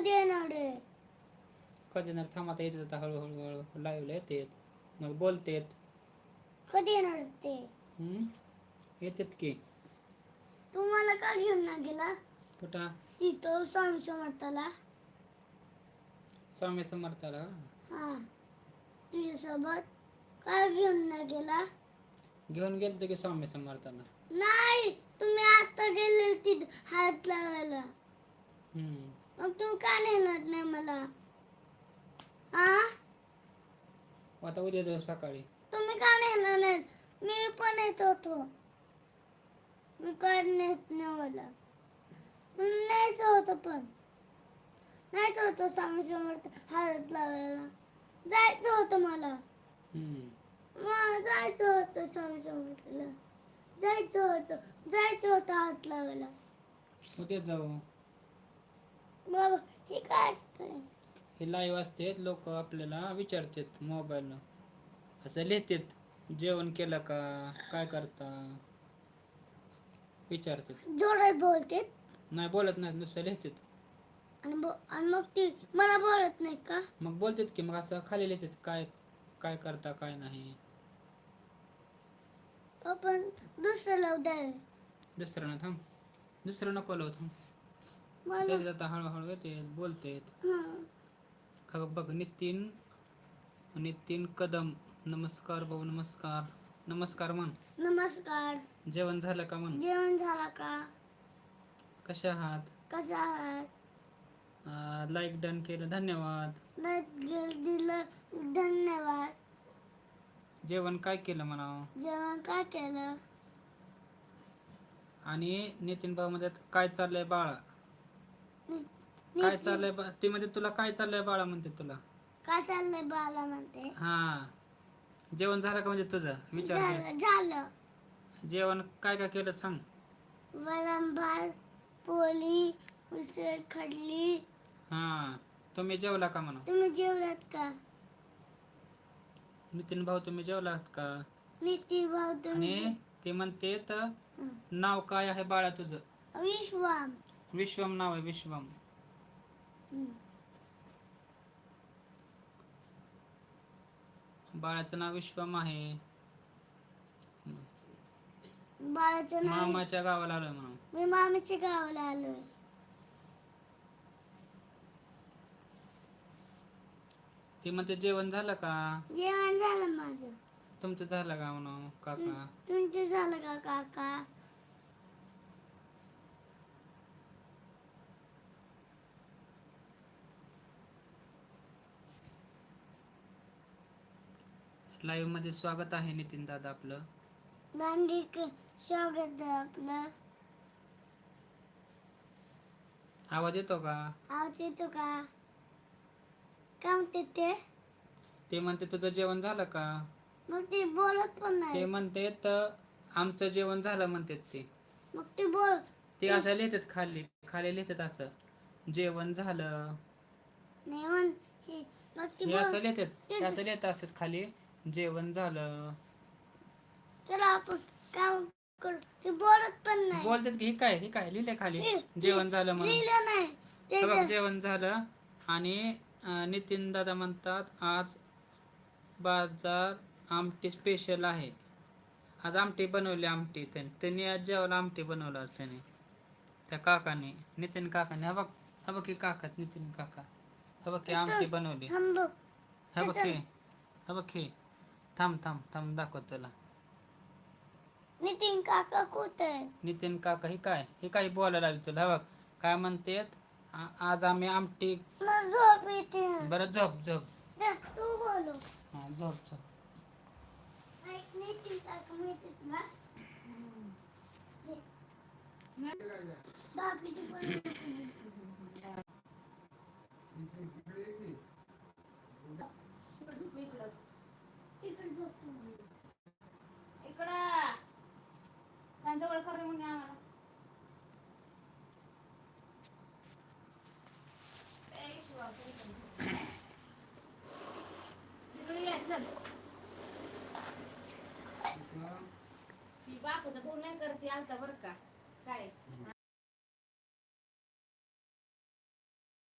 कधी येणार आहे? कधी ना थांबता येत आता हळूहळू हळू लाईव्हला येतेत मग बोलतेत कधी येणार ते? हम्म? येतेत की. तुम्हाला का घेऊन ना गेला? कुठं? तिथं स्वामी समर्थाला. स्वामी समर्थाला? हा. तुझ्यासोबत का घेऊन ना गेला? घेऊन गेलतो की स्वामी समर्थाला. नाही तुम्ही आता गेले तिथं हात लावायला. हम्म. मग तुम्ही का नेणार नाही मला? हा आता उद्या जाऊ सकाळी. तुम्ही का नेणार नाही मी पण येत होतो. मी काय नेत नाही मला? न्यायचं होतं पण. न्यायचं होतं स्वामी समर्थ हात लावायला. जायचं होतं मला. हम्म. मग जायचं होतं स्वामी समर्थला. जायचं होतं. जायचं होतं हात लावायला. उद्या जाऊ. हे काय असतंय? हे लाईव्ह असते लोक आपल्याला विचारतात मोबाईलनं असं लिहितात जेवण केलं का? काय करता? विचारतात. जोरात बोलते नाही बोलत नाहीत नुसतं लिहितात. आणि बो- आणि मग ती मला बोलत नाही का? मग बोलतात की मग असं खाली लिहितात काय काय करता काय नाही. आपण दुसऱ्याला द्यावे दुसरं ना थांब. दुसरं नको लावू थांब. त्याच्यात आता हळूहळू येते बोलते बघ नितीन नितीन कदम नमस्कार भाऊ नमस्कार. नमस्कार म्हण. नमस्कार. जेवण झालं का म्हण? जेवण झाला का? कशा आहात? कसा आहात? लाईक डन केलं धन्यवाद. दिलं धन्यवाद. जेवण काय केलं म्हणावं? जेवण काय केलं? आणि नितीन भाऊ मध्ये काय चाललंय बाळा? काय नितीन, चाललंय बा ते मध्ये तुला काय चाललंय बाळा? म्हणते तुला. काय चाललंय बाला म्हणते. हा. जेवण झालं का म्हणजे तुझं? विचार झालं झालं. जेवण काय काय केलं सांग. वरण भात पोळी उसळ खडली. हा. तुम्ही जेवला का म्हणा? तुम्ही जेवलात का? नितीन भाऊ तुम्ही जेवलात का? नीती भाऊ तुम्ही आणि ते म्हणते तर. नाव काय आहे बाळा तुझं? विश्वाम. विश्वम नाव आहे विश्वम. बाळाचं नाव विश्वम आहे. बाळाचं नाव मामाच्या गावाला आलोय म्हणून. मी मामीच्या गावाला आलोय. ते म्हणते जेवण झालं का? जेवण झालं माझं. तुमचं झालं का म्हणून काका? तुमचं झालं का काका? लाईव्हमध्ये स्वागत आहे नितीन दादा आपलं. स्वागत आहे आपलं. आवाज येतो का? आवाज येतो का? काय म्हणते ते? ते म्हणते तुझं जेवण झालं का? मग ते बोलत पण ते नाही म्हणते तर आमचं जेवण झालं म्हणतात ते. मग ते बोल. ते असं लिहितात खाली खाली लिहितात असं. जेवण झालं. नाही म्हण हे मग ते हे असं लिहितात हे असं लिहित असतात खाली. जेवण झालं. चला आपण काम करू. ते बोलत पण नाही. बोलतात की हे काय हे काय? लिहिले खाली. लिह- जेवण झालं म्हणून लिहिलं नाही. हे बघ त्याचं जेवण झालं. आणि नितीन दादा म्हणतात आज बाजार आमटी स्पेशल आहे. आज आमटी बनवली आमटी त्याने त्यांनी आज जेवायला आमटी बनवलं आज त्याने. त्या काकाने नितीन काकाने. हा बघ हा बघ की काका नितीन काका. हा बघ की आमटी बनवली. थांब हा बघ की हा बघ की. थांब थांब थांब दाखवत तुला. नितीन काका कुठे? नितीन काका ही काय? हे काही बोलायला लागले तुला? हा बघ काय म्हणतेत? आ- आज आम्ही आमटी झोप येते बरं झोप झोप. तू बोलो हा झोप झोप. नितीन काका माहिती तुला? बाकीचे पूर्ण करते आता बर का? काय?